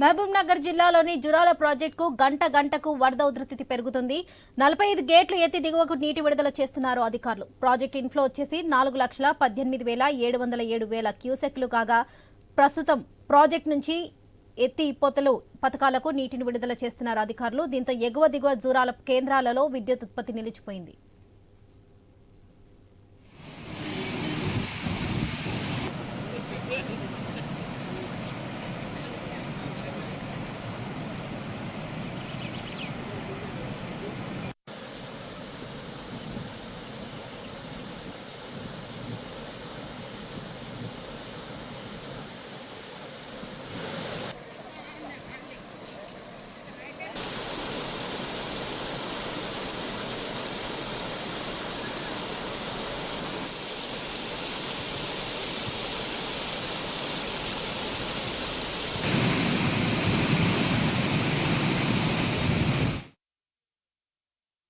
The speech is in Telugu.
మహబూబ్ నగర్ జిల్లాలోని జురాల ప్రాజెక్టుకు గంట గంటకు వరద ఉధృతి పెరుగుతుంది. నలభై ఐదు గేట్లు ఎత్తి దిగువకు నీటి విడుదల చేస్తున్నారు అధికారులు. ప్రాజెక్టు ఇన్ఫ్లో వచ్చేసి నాలుగు లక్షల పద్దెనిమిది వేల ఏడు వందల ఏడు వేల క్యూసెక్లు కాగా ప్రస్తుతం ప్రాజెక్టు నుంచి ఎత్తి పొతలు పథకాలకు నీటిని విడుదల చేస్తున్నారు అధికారులు. దీంతో ఎగువ దిగువ జూరాల కేంద్రాలలో విద్యుత్ ఉత్పత్తి నిలిచిపోయింది.